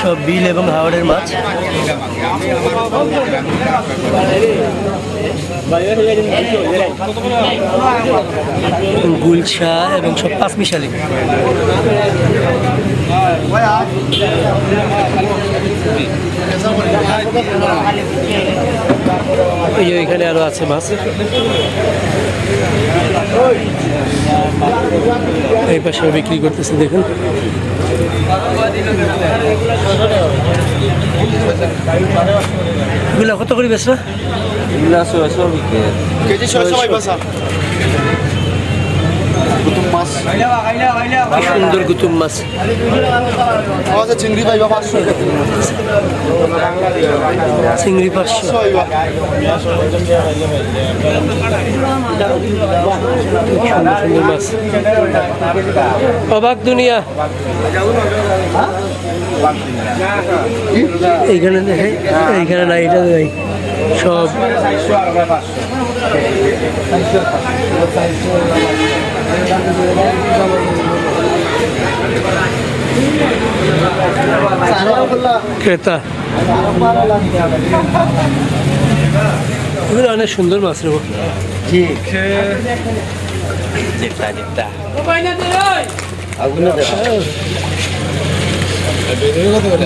সব বিল এবং হাওড়ের মাছ। গুলশা এবং সব পাঁচ মিশালি যে এখানে আরও আছে মাছ। পাশে বিক্রি করতেছে দেখুন। এগুলো কত করে ছয়শো বাসা কুতুব মাছ। সুন্দর গুতুম মাছ। আছে চিংড়ি পাইবা পাঁচশো। চিংড়ি পাঁচশো। পাইবা সুন্দর সুন্দর মাছ অবাক দুনিয়া। এইখানে দেখে এইখানে না এটা সব। ক্রেতা। এগুলো অনেক সুন্দর মাছ রে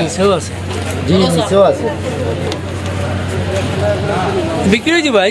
নিচেও আছে। জি নিচেও আছে। বিক্রি হয়েছে ভাই?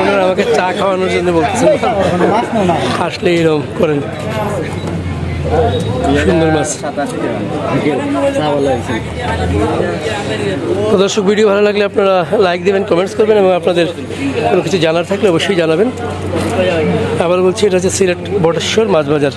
ওনারা আমাকে চা খাওয়ানোর জন্য বলতেছেন। মাছ নাও না আসলে এরকম করেন। সুন্দর মাছ। দর্শক, ভিডিও ভালো লাগলে আপনারা লাইক দেবেন কমেন্টস করবেন এবং আপনাদের কোনো কিছু জানার থাকলে অবশ্যই জানাবেন। আবার বলছি, এটা হচ্ছে সিলেট বটেশ্বর মাছ বাজার।